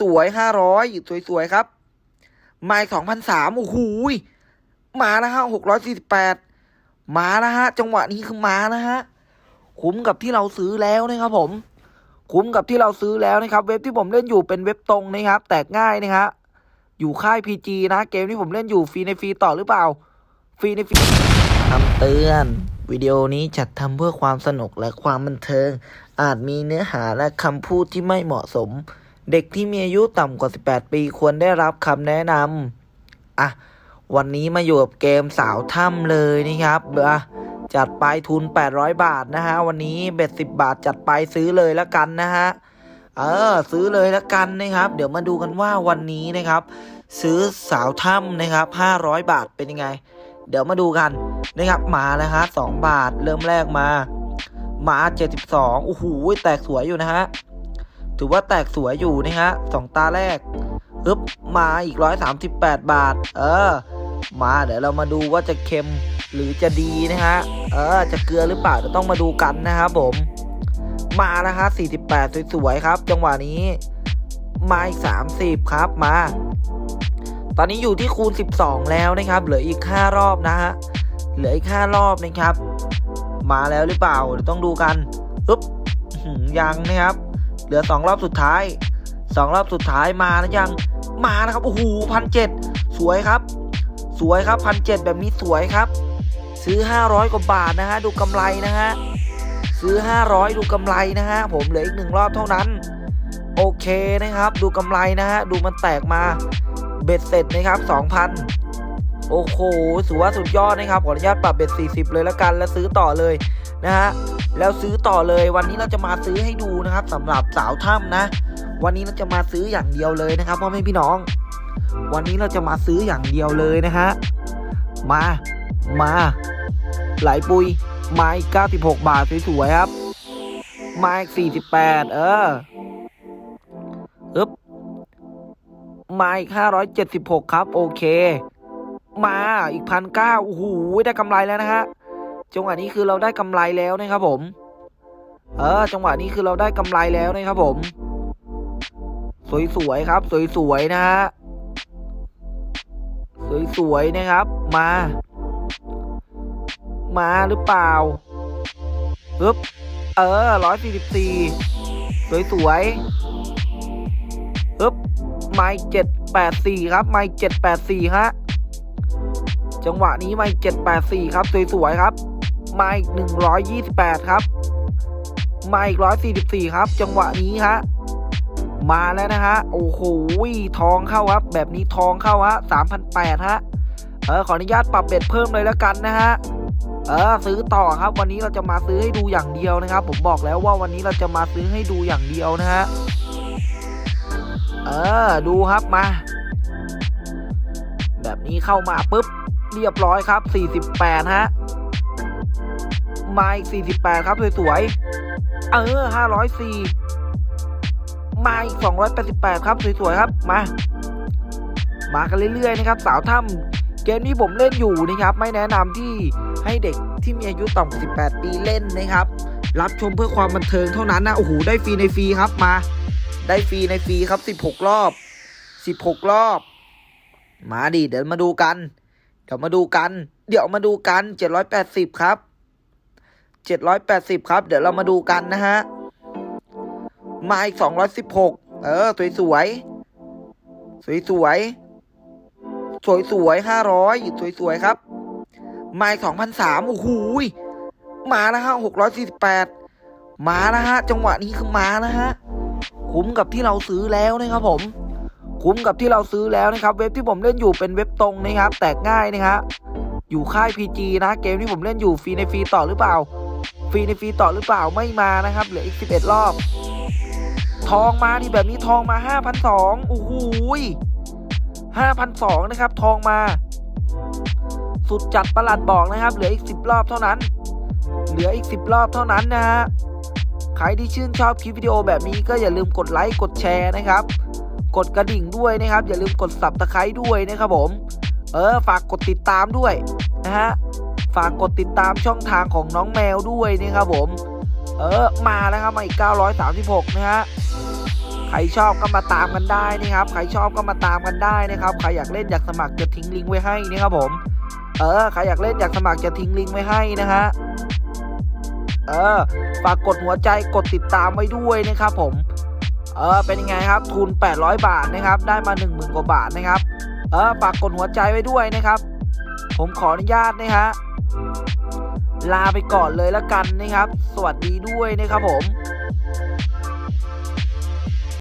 สวยห้าร้อยสวยๆครับมาสองพันสามโอ้โหยมาแล้วฮะหกร้อยสี่สิบแปดมาแล้วฮะ จังหวะนี้คือมานะฮะ คุ้มกับที่เราซื้อแล้วนะครับผม คุ้มกับที่เราซื้อแล้วนะครับ เว็บที่ผมเล่นอยู่เป็นเว็บตรงนะครับ แตกง่ายนะครับอยู่ค่าย PG นะ เกมที่ผมเล่นอยู่ฟรีในฟรีต่อหรือเปล่า ฟรีในฟรีคำเตือน วิดีโอนี้จัดทำเพื่อความสนุกและความบันเทิง อาจมีเนื้อหาและคำพูดที่ไม่เหมาะสม เด็กที่มีอายุต่ำกว่า 18 ปีควรได้รับคำแนะนำอะ วันนี้มาอยู่กับเกมสาวถ้ำเลยนะครับอะจัดไปทุน 800 บาทนะฮะ วันนี้เบ็ด 10 บาทจัดไปซื้อเลยแล้วกันนะฮะ เออ ซื้อเลยแล้วกันนะครับ เดี๋ยวมาดูกันว่าวันนี้นะครับ ซื้อสาวถ้ำนะครับ 500 บาทเป็นยังไง เดี๋ยวมาดูกันนะครับ มาแล้วฮะ2บาทเริ่มแรกมา มา 72โอ้โหแตกสวยอยู่นะฮะ ถือว่าแตกสวยอยู่นะฮะสองตาแรกฮึบมาอีก 138 บาท เออ มาเดี๋ยวเรามาดูว่าจะเค็มหรือจะดีนะฮะ เออ จะเกลือหรือเปล่าเดี๋ยวต้องมาดูกันนะครับผม มาแล้วฮะ48 สวยๆครับ จังหวะนี้ มาอีก 30 ครับมา ตอนนี้อยู่ที่คูณ 12 แล้วนะครับ เหลืออีก 5 รอบนะฮะ เหลืออีก 5 รอบนะครับ มาแล้วหรือเปล่าเดี๋ยวต้องดูกันปึ๊บยังนะครับ เหลือ 2 รอบสุดท้าย 2 รอบสุดท้ายมาแล้วยังมานะครับโอ้โหพันเจ็ดสวยครับ สวยครับพันเจ็ดแบบนี้สวยครับ ซื้อ 500 กว่าบาทนะฮะดูกำไรนะฮะซื้อ 500 ดูกำไรนะฮะผมเหลืออีกหนึ่งรอบเท่านั้น โอเคนะครับ ดูกำไรนะฮะดูมันแตกมาเบ็ดเสร็จนะครับ 2,000โอ้โห ถือว่าสุดยอดนะครับ ขออนุญาตปรับเบ็ด40 เลยแล้วกัน แล้วซื้อต่อเลยนะฮะ แล้วซื้อต่อเลยวันนี้เราจะมาซื้อให้ดูนะครับสำหรับสาวถ้ำนะ วันนี้เราจะมาซื้ออย่างเดียวเลยนะครับพ่อแม่พี่น้อง วันนี้เราจะมาซื้ออย่างเดียวเลยนะฮะมามาไหลปุยไม้96 บาทสวยๆครับ ไม้48 เอออึ๊บไม้576 ครับ โอเค มาอีกพันเก้าโอ้โหได้กำไรแล้วนะฮะ จังหวะนี้คือเราได้กำไรแล้วนะครับผม เออ จังหวะนี้คือเราได้กำไรแล้วนะครับผม สวยๆครับ สวยๆนะฮะสวยๆนะครับ มา มาหรือเปล่าปึ๊บเออร้อยสี่สิบสี่สวยๆปึ๊บไม้เจ็ดแปดสี่ครับ ไม้เจ็ดแปดสี่ฮะจังหวะนี้ไม้เจ็ดแปดสี่ครับ สวยๆครับ ม้หนึ่งร้อยยี่สิบแปดครับม้ร้อยสี่สิบสี่ครับ จังหวะนี้ฮะมาแล้วนะฮะ โอ้โหทองเข้าครับ แบบนี้ทองเข้าฮะสามพันแปดฮะ เออ ขออนุญาตปรับเบ็ดเพิ่มเลยแล้วกันนะฮะ เออ ซื้อต่อครับ วันนี้เราจะมาซื้อให้ดูอย่างเดียวนะครับ ผมบอกแล้วว่าวันนี้เราจะมาซื้อให้ดูอย่างเดียวนะฮะ เออ ดูครับมา แบบนี้เข้ามาปุ๊บ เรียบร้อยครับ 48 ฮะ มาอีก 48 ครับสวยๆ เออ 504 มาอีก 288 ครับสวยๆ ครับ มา มากันเรื่อยๆ นะครับ สาวถ้ำเกมนี้ผมเล่นอยู่นะครับ ไม่แนะนำที่ให้เด็กที่มีอายุต่ำกว่า18 ปีเล่นนะครับ รับชมเพื่อความบันเทิงเท่านั้นนะ โอ้โห ได้ฟรีในฟรีครับ มา ได้ฟรีในฟรีครับ 16 รอบ 16 รอบ มาดิ เดี๋ยวมาดูกัน เดี๋ยวมาดูกัน เดี๋ยวมาดูกัน 780 ครับ 780 ครับ เดี๋ยวเรามาดูกันนะฮะ มาอีก 216 เออ สวยสวยสวยสวยสวยสวย500 สวยสวยครับ มาอีก2,003โอ้โหมาแล้วฮะ648 มาแล้วฮะ จังหวะนี้คือมาแล้วฮะ คุ้มกับที่เราซื้อแล้วนะครับผมคุ้มกับที่เราซื้อแล้วนะครับ เว็บที่ผมเล่นอยู่เป็นเว็บตรงนะครับ แตกง่ายนะครับอยู่ค่าย PG นะ เกมที่ผมเล่นอยู่ฟรีในฟรีต่อหรือเปล่า ฟรีในฟรีต่อหรือเปล่าไม่มานะครับเหลืออีก 11 รอบ ทองมาที่แบบนี้ทองมา5,200โอ้โห5,200นะครับ ทองมา สุดจัดประหลัดบอกนะครับ เหลืออีก 10 รอบเท่านั้น เหลืออีก 10 รอบเท่านั้นนะฮะใครที่ชื่นชอบคลิปวิดีโอแบบนี้ก็อย่าลืมกดไลค์กดแชร์นะครับ กดกระดิ่งด้วยนะครับ อย่าลืมกดสับตะไคร้ด้วยนะครับผม เออฝากกดติดตามด้วยนะฮะ ฝากกดติดตามช่องทางของน้องแมวด้วยนะครับผม เออมาแล้วครับมาอีก 936 นะฮะใครชอบก็มาตามกันได้นะครับ ใครชอบก็มาตามกันได้นะครับ ใครอยากเล่นอยากสมัครจะทิ้งลิงก์ไว้ให้นะครับผม เออ ใครอยากเล่นอยากสมัครจะทิ้งลิงก์ไว้ให้นะฮะ เออ ฝากกดหัวใจกดติดตามไว้ด้วยนะครับผม เออ เป็นยังไงครับ ทุน 800 บาทนะครับ ได้มา 1 0,000กว่าบาทนะครับ เออ ฝากกดหัวใจไว้ด้วยนะครับ ผมขออนุญาตนะฮะ ลาไปก่อนเลยละกันนะครับ สวัสดีด้วยนะครับผม